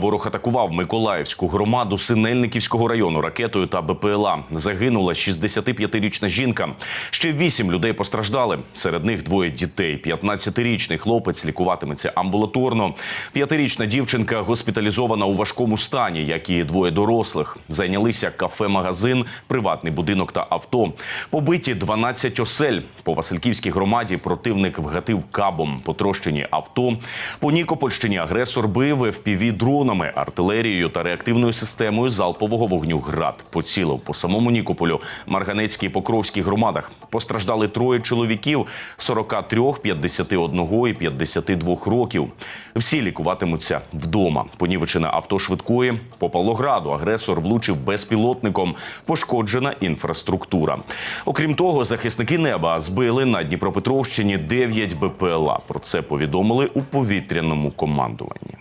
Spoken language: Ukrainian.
Ворог атакував Миколаївську громаду Синельниківського району ракетою та БПЛА. Загинула 65-річна жінка. Ще вісім людей постраждали. Серед них двоє дітей. 15-річний хлопець лікуватиметься амбулаторно. П'ятирічна дівчинка госпіталізована у важкому стані, як і двоє дорослих. Зайнялися кафе-магазин, приватний будинок та авто. Побиті 12 осель. По Васильківській громаді противник вгатив кабом. Потрощені авто. По Нікопольщині агресор бив fpv дронами, артилерією та реактивною системою залпового вогню ГРАД. Поцілив по самому Нікополю, Марганецькій і Покровській громадах. Постраждали троє чоловіків 43, 51 і 52 років. Всі лікуватимуться вдома. Понівечене авто швидкої. По Павлограду агресор влучив безпілотником. Пошкоджена інфраструктура. Окрім того, захисники неба збили на Дніпропетровщині 9 БПЛА. Про це повідомили у повітряному командуванні.